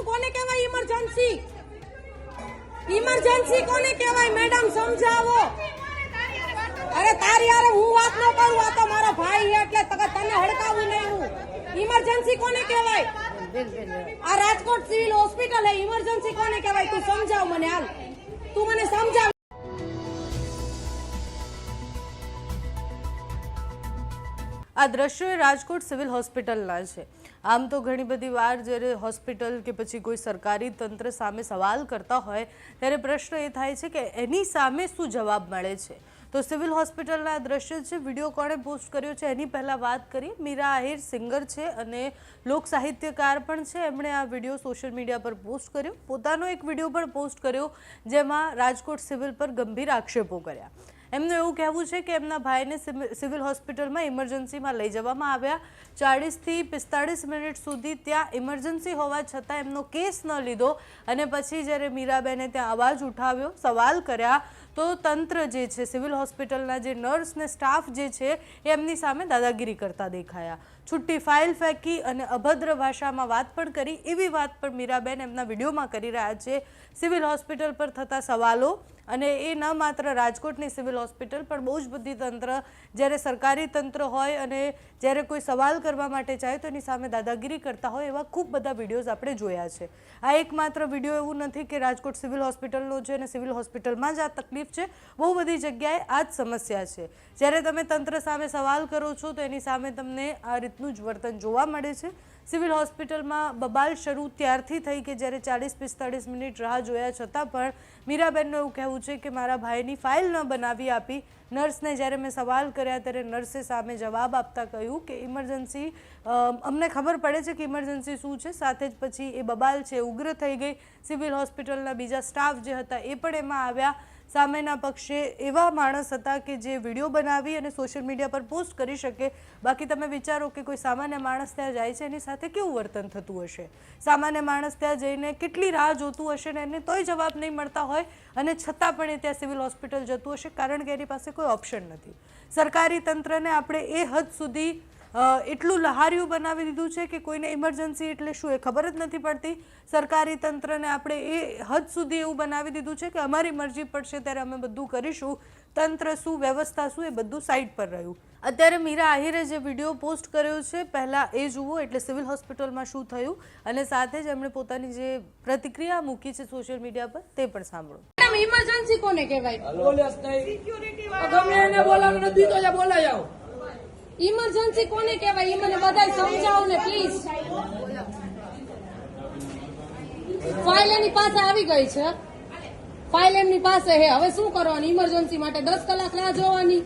શું કોને કહેવાય ઇમરજન્સી ઇમરજન્સી કોને કહેવાય? મેડમ સમજાવો. અરે તારી યારે હું વાત ન કરું, આ તો મારો ભાઈ એટલે તને હડકાવું નહીં હું. ઇમરજન્સી કોને કહેવાય? આ રાજકોટ સિવિલ હોસ્પિટલ હે ઇમરજન્સી કોને કહેવાય? તું સમજાવ મને હાલ. તું મને સમજાવ. આ દ્રશ્યો રાજકોટ સિવિલ હોસ્પિટલના છે. આમ તો ઘણી બધી વાર જ્યારે હોસ્પિટલ કે પછી કોઈ સરકારી તંત્ર સામે સવાલ કરતા હોય, ત્યારે પ્રશ્ન એ થાય છે કે એની સામે શું જવાબ મળે છે? તો સિવિલ હોસ્પિટલના દ્રશ્ય છે, વીડિયો કોણે પોસ્ટ કર્યો છે, એની પહેલાં વાત કરી. મીરા આહિર સિંગર છે અને લોક સાહિત્યકાર પણ છે. એમણે આ વીડિયો સોશિયલ મીડિયા પર પોસ્ટ કર્યો. પોતાનો એક વીડિયો પણ પોસ્ટ કર્યો, જેમાં રાજકોટ સિવિલ પર ગંભીર આક્ષેપો કર્યા. એમનું એવું કહેવું છે કે એમના ભાઈને સિવિલ હોસ્પિટલમાં ઇમરજન્સીમાં લઈ જવામાં આવ્યા. ચાળીસથી પિસ્તાળીસ મિનિટ સુધી ત્યાં ઇમરજન્સી હોવા છતાં એમનો કેસ ન લીધો અને પછી જ્યારે મીરાબેને ત્યાં અવાજ ઉઠાવ્યો, સવાલ કર્યા તો તંત્ર જે છે, સિવિલ હોસ્પિટલના જે નર્સ ને સ્ટાફ જે છે એ એમની સામે દાદાગીરી કરતા દેખાયા. છુટ્ટી ફાઇલ ફેંકી અને અભદ્ર ભાષામાં વાત પણ કરી. એવી વાત પણ મીરાબેન એમના વિડીયોમાં કરી રહ્યા છે. સિવિલ હોસ્પિટલ પર થતા સવાલો અને એ ન માત્ર રાજકોટની સિવિલ હોસ્પિટલ, પણ બહુ જ બધી તંત્ર, જ્યારે સરકારી તંત્ર હોય અને જ્યારે કોઈ સવાલ કરવા માટે ચાહે તો એની સામે દાદાગીરી કરતા હોય એવા ખૂબ બધા વિડીયોઝ આપણે જોયા છે. આ એકમાત્ર વીડિયો એવું નથી કે રાજકોટ સિવિલ હોસ્પિટલનો છે અને સિવિલ હોસ્પિટલમાં જ આ તકલીફ છે. બહુ બધી જગ્યાએ આ જ સમસ્યા છે. જ્યારે તમે તંત્ર સામે સવાલ કરો છો તો એની સામે તમને આ રીતનું જ વર્તન જોવા મળે છે. સિવિલ હોસ્પિટલમાં બબાલ શરૂ ત્યારથી થઈ કે જ્યારે ચાલીસ પિસ્તાળીસ મિનિટ રાહ જોયા છતાં પણ મીરાબેનનું એવું કહેવું છે કે મારા ભાઈની ફાઇલ ન બનાવી આપી. નર્સને જ્યારે મેં સવાલ કર્યા ત્યારે નર્સે સામે જવાબ આપતા કહ્યું કે ઇમરજન્સી અમને ખબર પડે છે કે ઇમરજન્સી શું છે. સાથે જ પછી એ બબાલ છે, ઉગ્ર થઈ ગઈ. સિવિલ હોસ્પિટલના બીજા સ્ટાફ જે હતા એ પણ એમાં આવ્યા. સામેના પક્ષે એવા માણસ હતા કે જે વીડિયો બનાવી અને સોશિયલ મીડિયા પર પોસ્ટ કરી શકે. બાકી તમે વિચારો કે કોઈ સામાન્ય માણસ ત્યાં જાય છે, એની સાથે કેવું વર્તન થતું હશે? સામાન્ય માણસ ત્યાં જઈને કેટલી રાહ જોતું હશે ને એને તોય જવાબ નહીં મળતા હોય અને છતાં પણ એ ત્યાં સિવિલ હોસ્પિટલ જતું હશે કારણ કે એની પાસે કોઈ ઓપ્શન નથી. સરકારી તંત્રને આપણે એ હદ સુધી એટલું લહાર્યું બનાવી દીધું છે કે કોઈને ઇમરજન્સી એટલે શું એ ખબર જ નથી પડતી. સરકારી તંત્રને આપણે એ હદ સુધી એવું બનાવી દીધું છે કે અમારી મરજી પડશે ત્યારે અમે બધું કરીશું. તંત્ર શું વ્યવસ્થા શું એ બધું સાઈડ પર રહ્યું. અત્યારે મીરા આહિરે જે વીડિયો પોસ્ટ કર્યો છે પહેલાં એ જુઓ એટલે સિવિલ હોસ્પિટલમાં શું થયું અને સાથે જ એમણે પોતાની જે પ્રતિક્રિયા મૂકી છે સોશિયલ મીડિયા પર તે પણ સાંભળો. ઇમરજન્સી કોને કહેવાય? ગમે એને બોલાવો નથી તો બોલાય આવો. ઇમરજન્સી કોને કહેવાય? એ મને બધાય સમજાવો ને પ્લીઝ ફાઇલ એની પાસે આવી ગઈ છે. ફાઇલ એમની પાસે હે હવે શું કરવાની? ઇમરજન્સી માટે દસ કલાક રાહ જોવાની.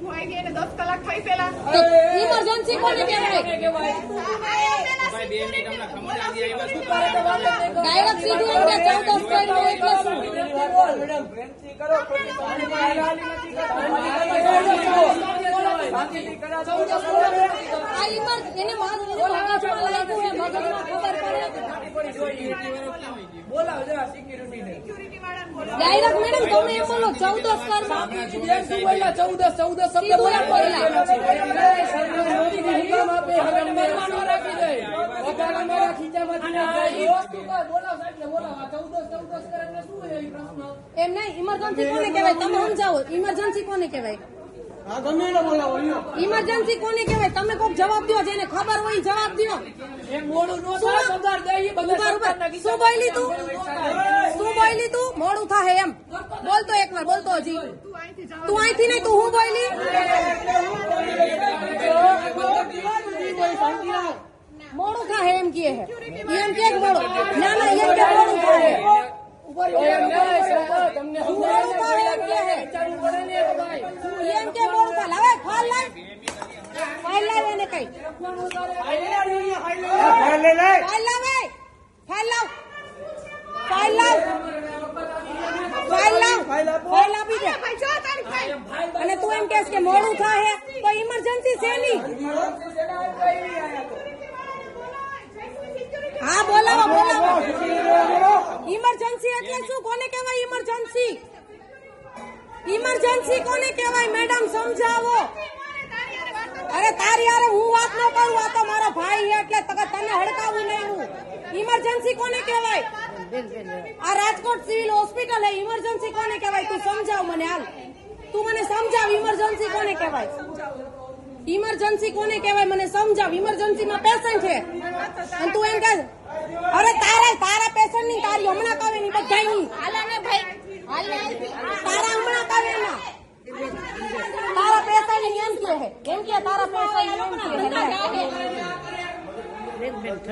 હું આવી ગઈ એને દસ કલાક થઈ પેલા. તો ઇમરજન્સી કોને કહેવાય? ડાયરેક્ટ સીધું એમ કે એટલે શું? કરાવો. ડાયરેક્ટ મેડમ તમે એમ બોલો ચૌદસ બોલ્યા? ચૌદસ, ચૌદસ? એમ નહીં ઇમરજન્સી કોને કહેવાય તમે સમજાવો ઇમરજન્સી કોને કહેવાય ઇમરજન્સી કોને કહેવાય? તમે કોક જવાબ દો જેને ખબર હોય જવાબ દો શું બોલી તું? શું બોલી તું? મોડું થાય એમ. બોલતો એક વાર બોલતો હજી. તું અહીંથી નહીં તું હું બોલી? મોડું થાય એમ કે એમ કે કે મોડું. ના ના એમ કે મોડું થાય અને તું એમ કેસ કે મોડું થાય તો ઇમરજન્સી સેની હા બોલાવો. બોલાવો. ઇમરજન્સી એટલે શું? કોને કહેવાય ઇમરજન્સી ઇમરજન્સી કોને કહેવાય? મેડમ સમજાવો. અરે તારી યારે હું વાત ન કરું આ તો મારો ભાઈ એટલે તને હડકાવું નહીં હું. ઇમરજન્સી કોને કહેવાય? આ રાજકોટ સિવિલ હોસ્પિટલ હે ઇમરજન્સી કોને કહેવાય? તું સમજાવ મને હાલ. તું મને સમજાવ ઇમરજન્સી કોને કહેવાય? ઇમરજન્સી કોને કહેવાય? મને સમજાવ. ઇમરજન્સી માં પેશન્ટ છે. અને તું એમ કહે અરે તારા તારા પેશન્ટ કાવે ની બધાની તારા હમણાં કાવે ના તારા પેશન્ટની એમ કે હે એમ કે તારા પેશન્ટ એમ કે હે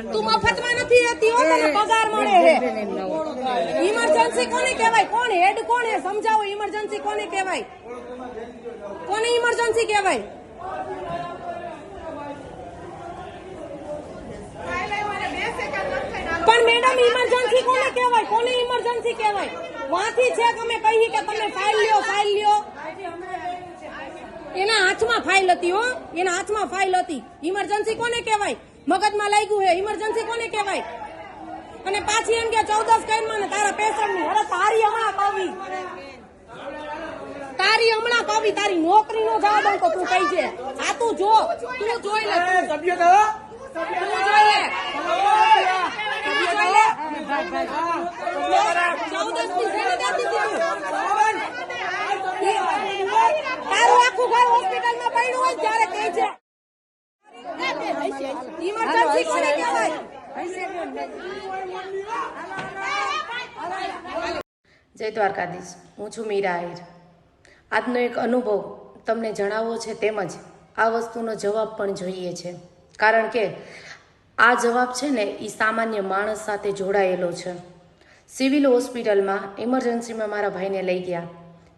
તું મફતમાં નથી રહેતી હો તને પગાર મળે હે ઇમરજન્સી કોને કહેવાય કોણ હેડ કોણ હે સમજાવો ઇમરજન્સી કોને કહેવાય કોને ઇમરજન્સી કહેવાય કાલે મને બે સેકન્ડ નથી થઈને પણ મેડમ ઇમરજન્સી કોને કહેવાય? કોને ઇમરજન્સી કહેવાય? વાંથી છે તમે અમે કહીએ કે તમે ફાઇલ લ્યો ફાઇલ લ્યો? એના હાથમાં ફાઇલ હતી હો એના હાથમાં ફાઇલ હતી. ઇમરજન્સી કોને કહેવાય? મગજમાં લાગ્યું હે ઇમરજન્સી કોને કહેવાય? અને પાછી એમ કે ચૌદસ કઈમાં ને તારા પેશન્ટની અરે તારી હમણાં કવી તારી હમણાં કવી તારી નોકરી નો જવાબ અંકો તું કહી છે? આ તું જો તું જોઈ લે કહો. તું જોઈ લે તું જોઈ લે ચૌદસની જેને દેતી હતી તું. જય દ્વારકાધીશ. હું છું મીરા આહિર. આજનો એક અનુભવ તમને જણાવવો છે તેમજ આ વસ્તુનો જવાબ પણ જોઈએ છે. કારણ કે આ જવાબ છે ને એ સામાન્ય માણસ સાથે જોડાયેલો છે. સિવિલ હોસ્પિટલમાં ઇમરજન્સીમાં મારા ભાઈને લઈ ગયા.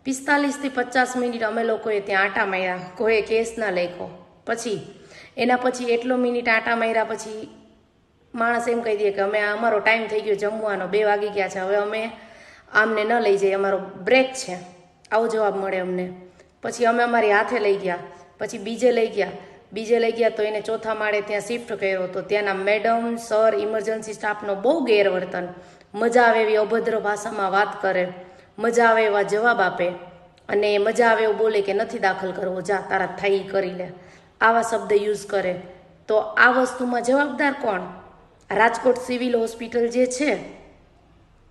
પિસ્તાલીસથી પચાસ મિનિટ અમે લોકોએ ત્યાં આટા માર્યા. કોઈએ કેસ ના લખ્યો. પછી, એના પછી એટલો મિનિટ આટા માર્યા પછી માણસ એમ કહી દે કે અમે અમારો ટાઈમ થઈ ગયો, જમવાનો બે વાગી ગયા છે. હવે અમે આમને ન લઈ જઈએ, અમારો બ્રેક છે. આવો જવાબ મળે અમને. પછી અમે અમારી હાથે લઈ ગયા. પછી બીજે લઈ ગયા. બીજે લઈ ગયા તો એને ચોથા માળે ત્યાં શિફ્ટ કર્યો તો ત્યાંના મેડમ સર ઇમરજન્સી સ્ટાફનો બહુ ગેરવર્તન. મજા આવે એવી અભદ્ર ભાષામાં વાત કરે. મજા આવે એવા જવાબ આપે. અને મજા આવે એવું બોલે કે નથી દાખલ કરવો, જા, તારા થાય ઈ કરી લે. આવા શબ્દ યુઝ કરે. તો આ વસ્તુમાં જવાબદાર કોણ? રાજકોટ સિવિલ હોસ્પિટલ જે છે,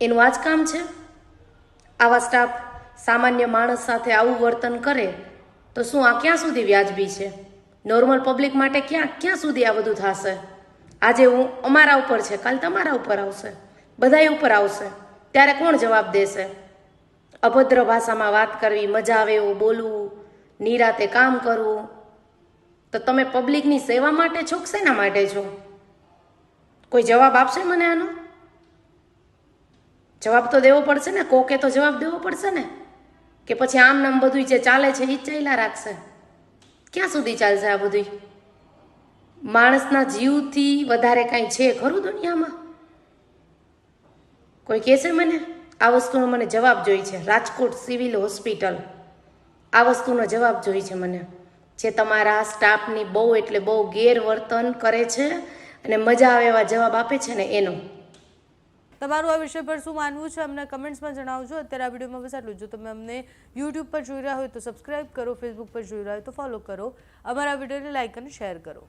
એનું આ જ કામ છે? આવા સ્ટાફ સામાન્ય માણસ સાથે આવું વર્તન કરે તો શું આ ક્યાં સુધી વ્યાજબી છે? નોર્મલ પબ્લિક માટે ક્યાં ક્યાં સુધી આ બધું થશે? આજે હું અમારા ઉપર છે, કાલ તમારા ઉપર આવશે. બધાય ઉપર આવશે. ત્યારે કોણ જવાબ દેશે? અભદ્ર ભાષામાં વાત કરવી, મજા આવે એવું બોલવું, નિરાતે કામ કરવું. તો તમે પબ્લિકની સેવા માટે છો કે શેના માટે છો? કોઈ જવાબ આપશે મને આનો? જવાબ તો દેવો પડશે ને? કોકે તો જવાબ દેવો પડશે ને? કે પછી આમ નામ બધું જે ચાલે છે એ ચાલ્યા રાખશે? ક્યાં સુધી ચાલશે આ બધું માણસના જીવથી વધારે કાંઈ છે ખરું દુનિયામાં? કોઈ કહેશે મને? આ વસ્તુનો મને જવાબ જોઈ છે. Rajkot civil hospital. આ વસ્તુનો જવાબ જોઈ છે મને. જે તમારા સ્ટાફની બહુ એટલે બહુ ગેરવર્તન કરે છે અને મજા આવે એવા જવાબ આપે છે ને એનો. તમારું આ વિષય પર શું માનવું છે અમને કમેન્ટ્સમાં જણાવજો. અત્યારે આ વિડીયોમાં બસ આટલું જો. તમે અમને યુટ્યુબ પર જોઈ રહ્યા હોય તો સબસ્ક્રાઇબ કરો ફેસબુક પર જોઈ રહ્યા હોય તો ફોલો કરો. અમારા વિડીયોને લાઇક અને શેર કરો.